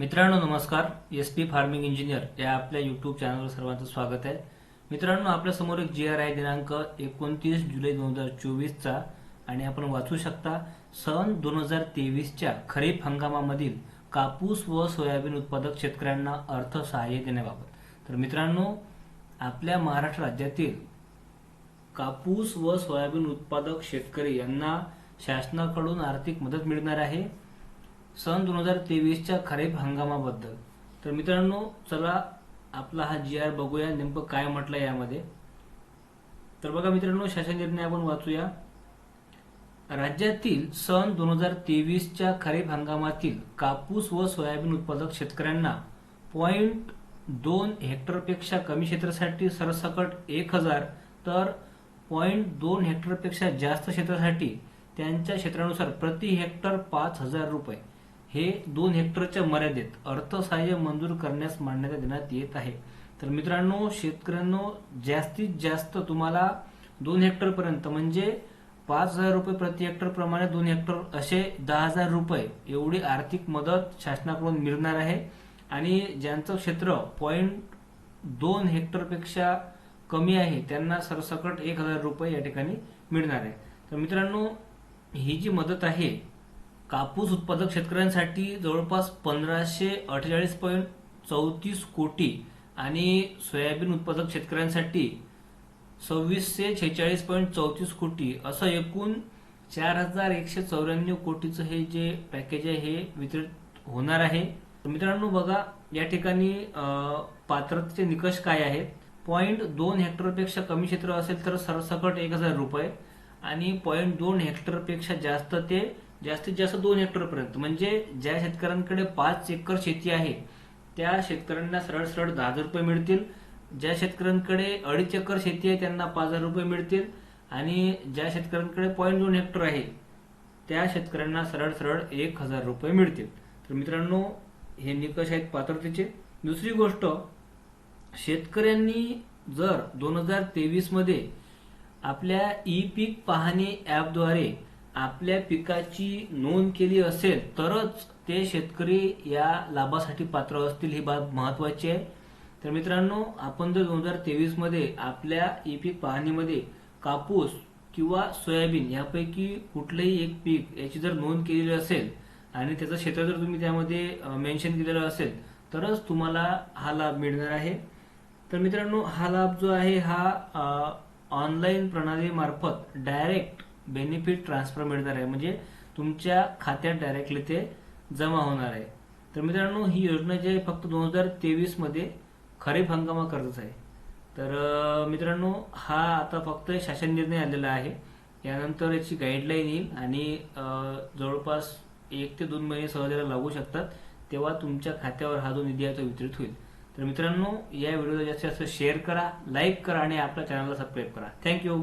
मित्रांनो नमस्कार. S P farming engineer या आपल्या युट्यूब चॅनलवर सर्वांचं स्वागत आहे. मित्रांनो आपल्यासमोर एक जी आर आय दिनांक एकोणतीस जुलै दोन हजार चोवीसचा आणि आपण वाचू शकता सन दोन हजार तेवीसच्या खरीप हंगामामधील कापूस व सोयाबीन उत्पादक शेतकऱ्यांना अर्थसहाय्य देण्याबाबत. तर मित्रांनो आपल्या महाराष्ट्र राज्यातील कापूस व सोयाबीन उत्पादक शेतकरी यांना शासनाकडून आर्थिक मदत मिळणार आहे. सन दोन हजार तेवीसच्या खरीप हंगामाबद्दल. तर मित्रांनो चला आपला हा जी आर बघूया नेमकं काय म्हटलं यामध्ये. तर बघा मित्रांनो शासन निर्णय आपण वाचूया. राज्यातील सन दोन हजार तेवीसच्या खरीप हंगामातील कापूस व सोयाबीन उत्पादक शेतकऱ्यांना पॉईंट दोन हेक्टरपेक्षा कमी क्षेत्रासाठी सरसकट एक हजार तर पॉईंट दोन हेक्टरपेक्षा जास्त क्षेत्रासाठी त्यांच्या क्षेत्रानुसार प्रति हेक्टर पाच हजार रुपये. हे दोन हेक्टरच्या मर्यादेत अर्थसहाय्य मंजूर करण्यास मान्यता देण्यात येत आहे. तर मित्रांनो शेतकऱ्यांनो जास्तीत जास्त तुम्हाला दोन हेक्टर पर्यंत म्हणजे पाच हजार रुपये प्रति हेक्टर प्रमाणे दोन हेक्टर असे दहा हजार रुपये एवढी आर्थिक मदत शासनाकडून मिळणार आहे. आणि ज्यांचं क्षेत्र पॉईंट दोन हेक्टरपेक्षा कमी आहे त्यांना सरसकट एक हजार रुपये या ठिकाणी मिळणार आहे. तर मित्रांनो ही जी मदत आहे कापूस उत्पादक शेतकऱ्यांसाठी जवळपास पंधराशे अठ्ठेचाळीस पॉईंट चौतीस कोटी आणि सोयाबीन उत्पादक शेतकऱ्यांसाठी सव्वीसशे छेचाळीस पॉईंट चौतीस कोटी असं एकूण चार हजार एकशे चौऱ्याण्णव कोटीचं हे जे पॅकेज आहे हे वितरित होणार आहे. मित्रांनो बघा या ठिकाणी पात्रतेचे निकष काय आहेत? पॉईंट दोन हेक्टरपेक्षा कमी क्षेत्र असेल तर सरसकट एक हजार रुपये आणि पॉईंट दोन हेक्टरपेक्षा जास्त ते जास्तीत जास्त दोन हेक्टरपर्यंत. म्हणजे ज्या शेतकऱ्यांकडे पाच एकर शेती आहे त्या शेतकऱ्यांना सरळ सरळ दहा हजार रुपये मिळतील. ज्या शेतकऱ्यांकडे अडीच एकर शेती आहे त्यांना पाच हजार रुपये मिळतील. आणि ज्या शेतकऱ्यांकडे पॉईंट दोन हेक्टर आहे त्या शेतकऱ्यांना सरळ सरळ एक हजार रुपये मिळतील. तर मित्रांनो हे निकष आहेत पात्रतेचे. दुसरी गोष्ट शेतकऱ्यांनी जर दोन हजार तेवीसमध्ये आपल्या ई पीक पाहणी ॲपद्वारे आपल्या पिकाची नोंद केली असेल तरच ते शेतकरी या लाभासाठी पात्र असतील ही बाब महत्वाची आहे. तर मित्रांनो आपण जर दोन हजार तेवीसमध्ये आपल्या ई पीक पाहणीमध्ये कापूस किंवा सोयाबीन यापैकी कुठलंही एक पीक याची जर नोंद केलेली असेल आणि त्याचं क्षेत्र जर तुम्ही त्यामध्ये मेन्शन केलेलं असेल तरच तुम्हाला हा लाभ मिळणार आहे. तर मित्रांनो हा लाभ जो आहे हा ऑनलाईन प्रणालीमार्फत डायरेक्ट बेनिफिट ट्रान्सफर मिळणार आहे. म्हणजे तुमच्या खात्यात डायरेक्टली ते जमा होणार आहे. तर मित्रांनो ही योजना जी आहे फक्त दोन हजार तेवीसमध्ये खरीप हंगामाकरताच आहे. तर मित्रांनो हा आता फक्त शासन निर्णय आलेला आहे. यानंतर याची गाईडलाईन येईल आणि जवळपास एक ते दोन महिने सहजाला लागू शकतात तेव्हा तुमच्या खात्यावर हा जो निधी आहे तो वितरित होईल. तर मित्रांनो या व्हिडिओला जास्तीत जास्त शेअर करा लाईक करा आणि आपल्या चॅनलला सबस्क्राईब करा. थँक्यू